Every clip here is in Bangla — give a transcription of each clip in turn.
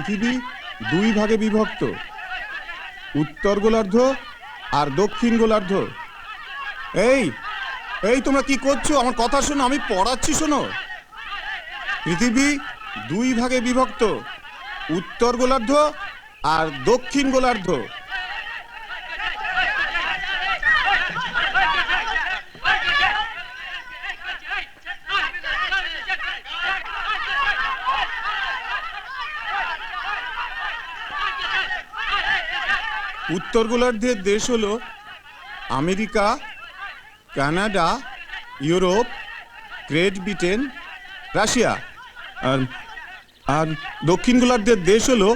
পৃথিবী দুই ভাগে বিভক্ত। উত্তর গোলার্ধ আর দক্ষিণ গোলার্ধ। এই এই তোমরা কি করছ? আমার কথা শোনো, আমি পড়াচ্ছি, শোনো। পৃথিবী দুই ভাগে বিভক্ত, উত্তর গোলার্ধ আর দক্ষিণ গোলার্ধ। উত্তর গোলার্ধের দেশ হলো America, Canada, Europe, Great Britain, Russia. আর আর দক্ষিণ গোলার্ধের দেশ হলো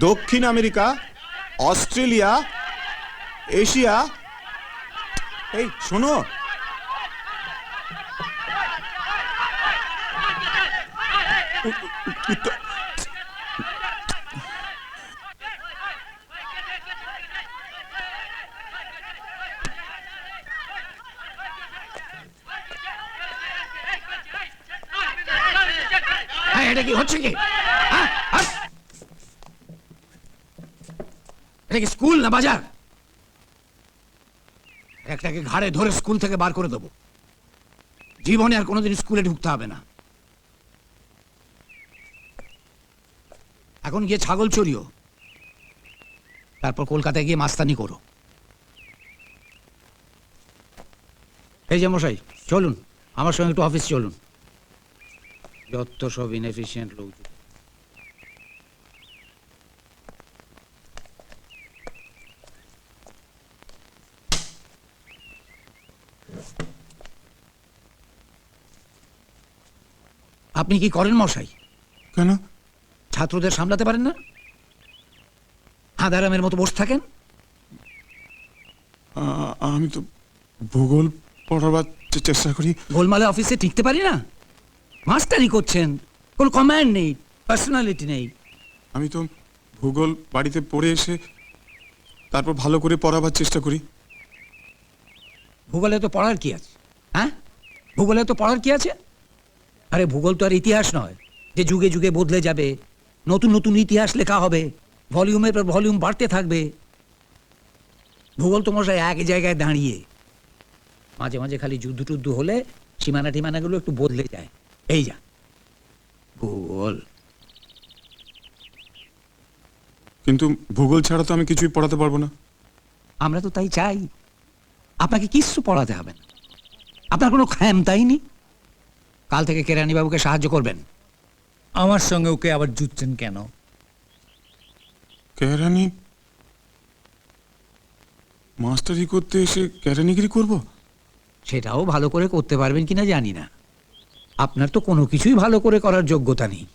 দক্ষিণ আমেরিকা, অস্ট্রেলিয়া, এশিয়া। এই, শোনো। উত্তর এটা হচ্ছে কি? হ্যাঁ? হ্যাঁ? এটা কি স্কুল না বাজার? একটাকে ঘাড়ে ধরে স্কুল থেকে বার করে দেবো। জীবনে আর কোনোদিন স্কুলে ঢুকতে হবে না। এখন গিয়ে ছাগল চড়িও। তারপর কলকাতায় গিয়ে মাস্তানি করো। এই যে মশাই, চলুন। আমার সঙ্গে একটু অফিস চলুন। যত সব ইনএফিসিয়েন্ট লোক আপনি কি করেন মশাই? কেন? ছাত্রদের সামলাতে পারেন না? হাদারামের মতো বসে থাকেন? আমি তো ভূগোল পড়াবার চেষ্টা করি। গোলমালে অফিসে টিকতে পারি না? মাস্টারি করছেন। কোনো কমান্ড নেই পার্সোনালিটি নেই। আমি তো ভূগোল বাড়িতে পড়ে এসে তারপর ভালো করে পড়াবার চেষ্টা করি। ভূগোলে তো পড়ার কি আছে? হ্যাঁ? ভূগোলে তো পড়ার কি আছে? আরে ভূগোল তো আর ইতিহাস নয় যে যুগে যুগে বদলে যাবে নতুন নতুন ইতিহাস লেখা হবে ভলিউমের পর ভলিউম বাড়তে থাকবে। ভূগোল তো মশাই এক জায়গায় দাঁড়িয়ে। মাঝে মাঝে খালি যুদ্ধ টুদ্ধ হলে সীমানা টিমানাগুলো একটু বদলে যায়। এই যা ভূগোল কিন্তু ভূগোল ছাড়া তো আমি কিছুই পড়াতে পারব না। আমরা তো তাই চাই। আপনাকে কিচ্ছু পড়াতে হবে না। আপনার কোনো খ্যাম তাই নি কাল থেকে কেরানি বাবুকে সাহায্য করবেন? আমার সঙ্গে ওকে আবার জুটছেন কেন? কেরানি মাস্টারি করতে এসে কেরানিগিরি করব? সেটাও ভালো করে করতে পারবেন কিনা জানি না। আপনার তো কোনো কিছুই ভালো করে করার যোগ্যতা নেই।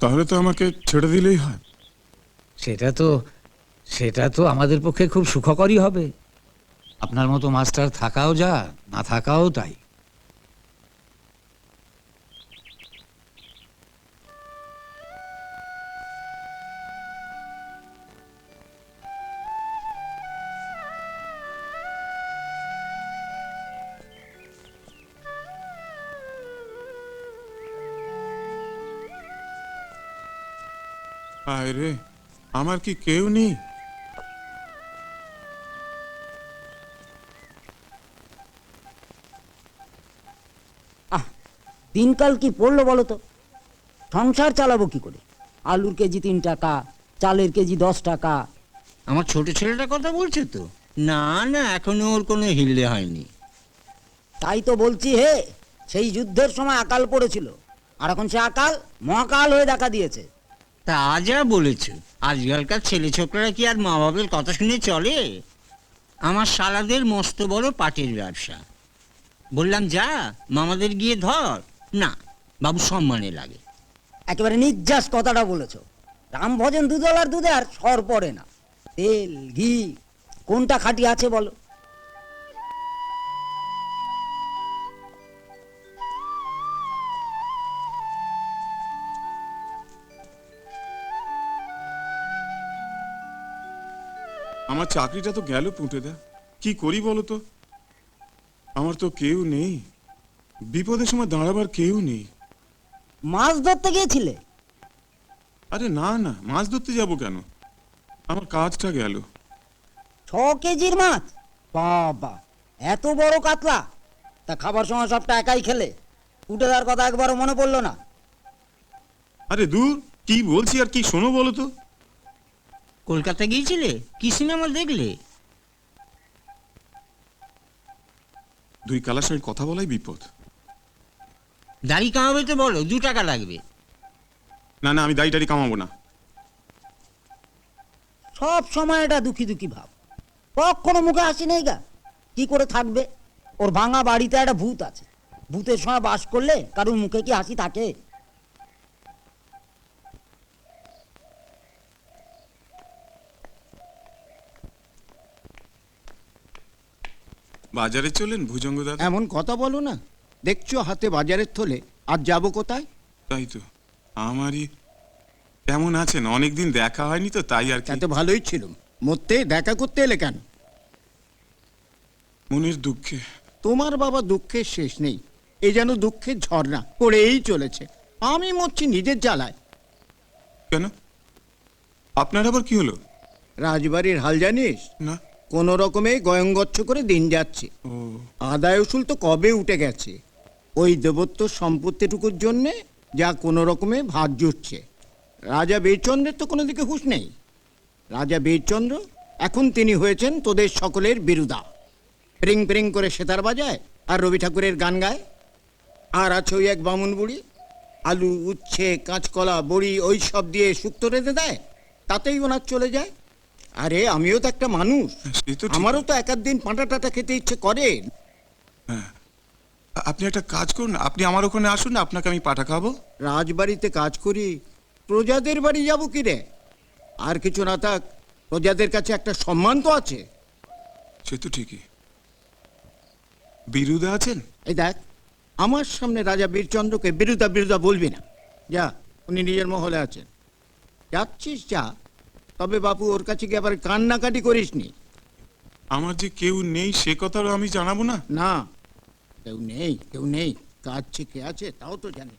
তাহলে তো আমাকে ছেড়ে দিলেই হয়। সেটা তো সেটা তো আমাদের পক্ষে খুব সুখকরই হবে। আপনার মতো মাস্টার থাকাও যা না থাকাও তাই। আয় রে আমার কি কেউ নেই? আহ দিনকাল কি পড়ল বলো তো? সংসার চালাবো কি করে? আলুর কেজি তিন টাকা চালের কেজি দশ টাকা। আমার ছোট ছেলেটার কথা বলছে তো? না না এখনও ওর কোনো হিললে হয়নি। তাই তো বলছি হে সেই যুদ্ধের সময় আকাল পড়েছিল। আর এখন সে আকাল মহাকাল হয়ে দেখা দিয়েছে। তা যা বলেছে। আজকালকার ছেলে ছোকরা কি আর মা বাবার কথা শুনে চলে? আমার সালাদের মস্ত বড় পাটের ব্যবসা। বললাম, যা, মামাদের গিয়ে ধর। না, বাবু সম্মানে লাগে। একেবারে নির্যাস কথাটা বলেছ। রাম ভজন দুধলার দুধে আর সর পড়ে না। তেল, ঘি, কোনটা খাঁটি আছে বলো? আমার চাকরিটা তো গেল পুঁটে দা কি করি বলো তো? আমার তো কেউ নেই। বিপদের সময় দাঁড়াবার কেউ নেই। মাছ ধরতে গিয়েছিলে? আরে না না মাছ ধরতে যাব কেন? আমার কাজটা গেল। ছ কেজির মাছ? বাবা এত বড় কাতলা। তা খাবার সময় সবটা একাই খেলে। উঠে দেওয়ার কথা একবারও মনে পড়ল না। আরে দূর কি বলছি আর কি শোনো বলো তো? কলকাতা গিয়েছিলে? কি সিনেমা দেখলে? দুই কালার সঙ্গে কথা বলাই বিপদ। দাড়ি কামাবে তো বলো দু টাকা লাগবে। না না আমি দাড়ি টাড়ি কামাবো না। সব সময় এটা দুঃখী দুঃখী ভাব। কখনো মুখে হাসি নেই গা। কি করে থাকবে? ওর ভাঙা বাড়িতে একটা ভূত আছে। ভূতের সময় বাস করলে কারোর মুখে কি হাসি থাকে? বাজারে চলেন ভুজঙ্গ দাদা। এমন কথা বলো না। দেখছ হাতে বাজারের থলে আর যাব কোথায়? তাই তো আমারই কেমন আছেন? অনেকদিন দেখা হয়নি তো তাই আর তাতে ভালোই ছিল। মরতে দেখা করতে এলে কেন? মনের দুঃখে। তোমার বাবা দুঃখের শেষ নেই। এ যেন দুঃখের ঝর্ণা পড়েই চলেছে। আমি মরছি নিজের জ্বালায়। কেন? আপনার আবার কি হলো? রাজবাড়ির হাল জানিস? না। কোনো রকমে গয়ঙ্গচ্ছ করে দিন যাচ্ছে। আদায় উসুল তো কবে উঠে গেছে? ওই দেবত্ব সম্পত্তিটুকুর জন্যে যা কোনো রকমে ভাত জুটছে। রাজা বীরচন্দ্রের তো কোনো দিকে হুশ নেই। রাজা বীরচন্দ্র এখন তিনি হয়েছেন তোদের সকলের বিরুদা। প্রিং প্রিং করে সেতার বাজায় আর রবি ঠাকুরের গান গায়। আর আছে ওই এক বামুন বুড়ি আলু উচ্ছে কাঁচকলা বড়ি ওই সব দিয়ে শুক্তো রেঁধে দেয় তাতেই ওনার চলে যায়। আরে আমিও তো একটা মানুষ। সে তো ঠিক। আমারও তো এক দিন পাঁটা টাটা খেতে ইচ্ছে করে। আ- আপনি একটা কাজ করুন আপনি আমার ওখানে আসুন না আপনাকে আমি পাঠা খাব রাজবাড়িতে কাজ করি প্রজাদের বাড়ি যাব কি রে? আর কিছু না থাক প্রজাদের কাছে একটা সম্মান তো আছে। সে তো ঠিকই। বিরুদা আছেন? এই দেখ আমার সামনে রাজা বীরচন্দ্রকে বিরুদা বিরুদা বলবি না। যা উনি নিজের মহলে আছেন। যাচ্ছিস যা। তবে বাপু ওর কাছে গিয়ে আবার কান্নাকাটি করিস নি আমার যে কেউ নেই সে কথাও আমি জানাব না? না কেউ নেই কেউ নেই। কাজ কে আছে তাও তো জানি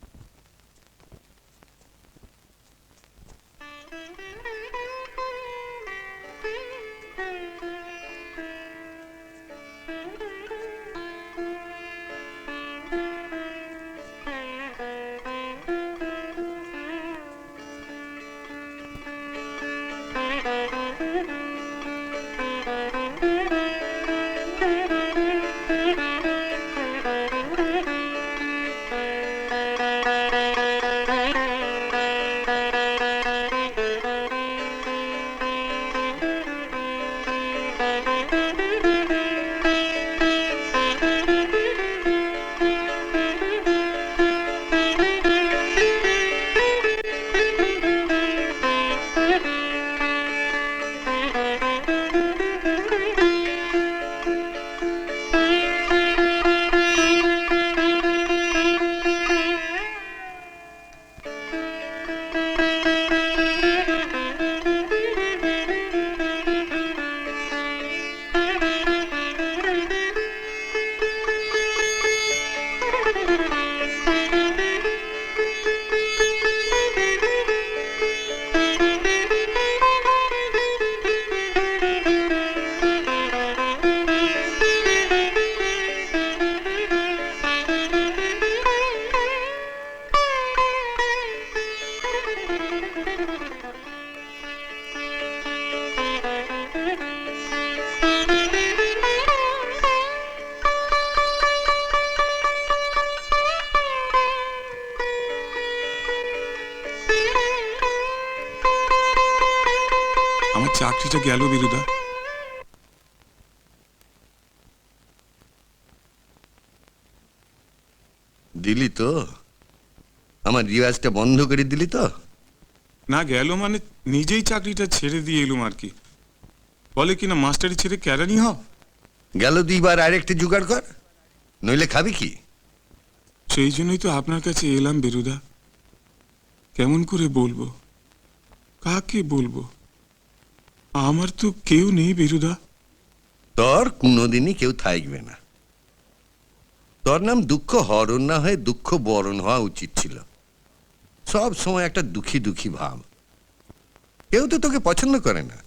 চাকরিটা গেল বিরুদা। দিলি তো? আমার রিওয়াজটা বন্ধ করে দিলি তো? না গেল মানে নিজেই চাকরিটা ছেড়ে দিয়ে এলুম আর কি। বলে কিনা মাস্টারি ছেড়ে ক্যারানি হ গেল দুইবার আর আরেকটা জোগাড় কর নইলে খাবি কি? সেই জন্যই তো আপনার কাছে এলাম বেরুদা। কেমন করে বলব? কাকে বলব? আমার তো কেউ নেই বেরুদা। তোর কোনোদিনই কেউ থাকবে না। তোর নাম দুঃখ হরণ না হয়ে দুঃখ বরণ হওয়া উচিত ছিল। সব সময় একটা দুঃখী দুঃখী ভাব। কেউ তো তোকে পছন্দ করে না।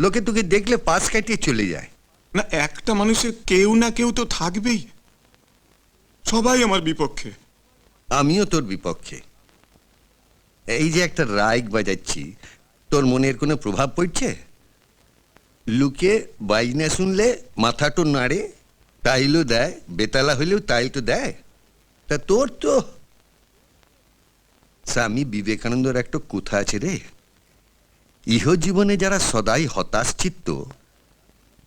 লোকে তোকে দেখলে পাশ কাটিয়ে চলে যায়। না একটা মানুষের কেউ না কেউ তো থাকবেই। সবাই আমার বিপক্ষে। আমিও তোর বিপক্ষে। এই যে একটা রাইক বাজাচ্ছি তোর মনের কোনো প্রভাব পড়ছে? লুকে বাইনা শুনলে মাথাটো নাড়ে, টাইলও দেয়, বেতালা হইলেও টাইল তো দেয়। তা তোর তো। স্বামী বিবেকানন্দর একটা কথা আছে রে। ইহ জীবনে যারা সদাই হতাশ চিত্ত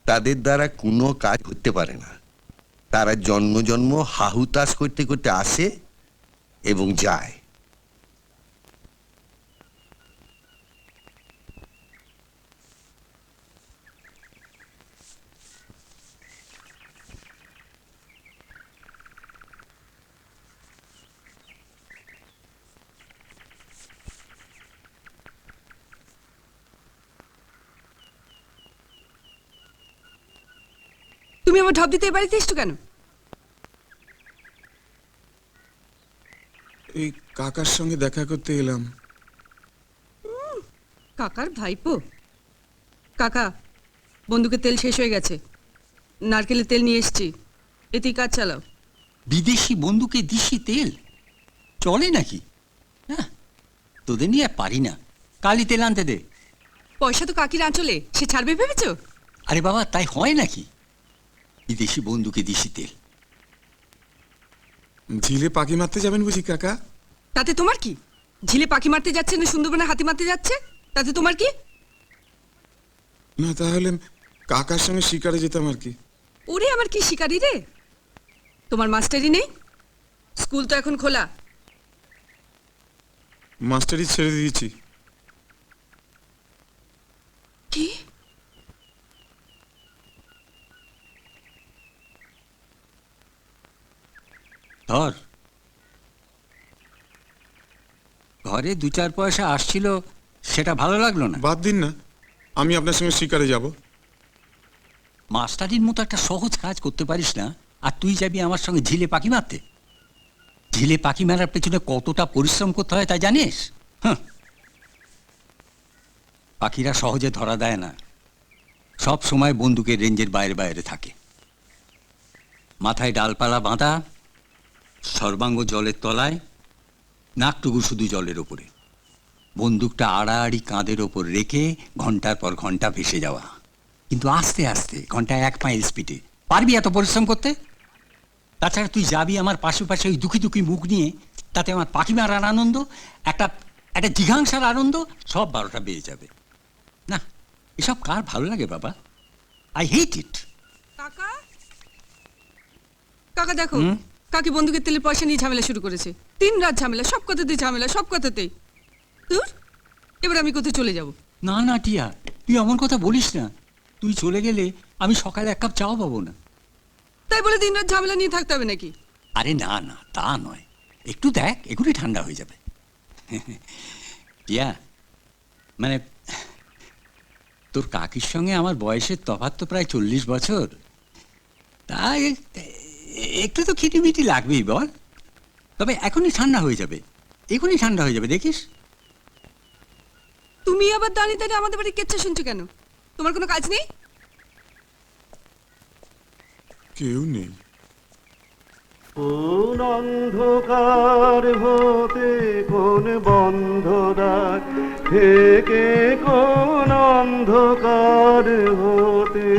তাদের দ্বারা কোনো কাজ হতে পারে না। তারা জন্ম জন্ম হাহুতাশ করতে করতে আসে এবং যায়। তুমি আমার ঢপ দিতে বাড়িতে এসছো কেন? এই কাকার সঙ্গে দেখা করতে এলাম। কাকার ভাইপো। কাকা বন্দুকের তেল শেষ হয়ে গেছে। নারকেলের তেল নিয়ে এসেছি। এতেই কাজ চালাও। বিদেশি বন্ধুকে দিশি তেল? চলে নাকি? হ্যাঁ তোদের নিয়ে আর পারি না। কালি তেল আনতে দে। পয়সা তো কাকির আঁচলে সে ছাড়বে ভেবেছো? আরে বাবা তাই হয় নাকি? বিদেশি বন্ধুকে দিশি তেল। ঝিলে পাখি মারতে যাবেন বুঝি কাকা? তাতে তোমার কি? ঝিলে পাখি মারতে যাচ্ছে না সুন্দরবনে হাতি মারতে যাচ্ছে? তাতে তোমার কি? না তাহলে কাকার সঙ্গে শিকারে যেতাম আর কি। ওরে আমার কি শিকারি রে? তোমার মাস্টারি নেই? স্কুল তো এখন খোলা। মাস্টারি ছেড়ে দিয়েছি। কি? ধর। ঘরে দু চার পয়সা আসছিল সেটা ভালো লাগল না। বাদ দিন না আমি আপনার সঙ্গে শিকারে যাব। মাস্টারির মতো একটা সহজ কাজ করতে পারিস না আর তুই যাবি আমার সঙ্গে ঝিলে পাখি মারতে। ঝিলে পাখি মারার পেছনে কতটা পরিশ্রম করতে হয় তা জানিস। পাখিরা সহজে ধরা দেয় না। সব সময় বন্দুকের রেঞ্জের বাইরে বাইরে থাকে। মাথায় ডালপালা বাঁধা সর্বাঙ্গ জলের তলায় নাকটুকু শুধু জলের ওপরে বন্দুকটা আড়াআড়ি কাঁধের ওপর রেখে ঘণ্টার পর ঘণ্টা ভেসে যাওয়া। কিন্তু আস্তে আস্তে ঘন্টায় এক মাইল স্পিডে। পারবি এত পরিশ্রম করতে? তাছাড়া তুই যাবি আমার পাশে পাশে ওই দুঃখী দুঃখী মুখ নিয়ে তাতে আমার পাখি মারার আনন্দ একটা একটা জিঘাংসার আনন্দ সব বারোটা বেড়ে যাবে। না এসব কার ভালো লাগে বাবা? আই হেট ইট কাকা? কাকা দেখো? কাকি বন্দুকের তেলের পয়সা নিয়ে ঝামেলা শুরু করেছে? তিন রাত ঝামেলা সব কথাতেই ঝামেলা সব কথাতেই। দূর এবার আমি কোথায় চলে যাব? না না টিয়া তুই এমন কথা বলিস না। তুই চলে গেলে আমি সকালে এক কাপ চাও পাবো না। তাই বলে দিন রাত ঝামেলা নিয়ে থাকতে হবে নাকি? আরে না না তা নয়। একটু দেখ এগুলি ঠান্ডা হয়ে যাবে। টিয়া মানে তোর কাকির সঙ্গে আমার বয়সের তফাৎ তো প্রায় চল্লিশ বছর। তাই একটু তো খিটিমিটি লাগবেই বল। তবে এখনই ঠান্ডা হয়ে যাবে। এখনই ঠান্ডা হয়ে যাবে দেখিস। তুমি আবার দাঁড়িয়ে দাঁড়িয়ে আমাদের বাড়ি কেচ্ছা শুনছো কেন? তোমার কোনো কাজ নেই? কেউ নেই। কোন অন্ধকার হতে কোন বন্ধ দ্বার থেকে কোন অন্ধকার হতে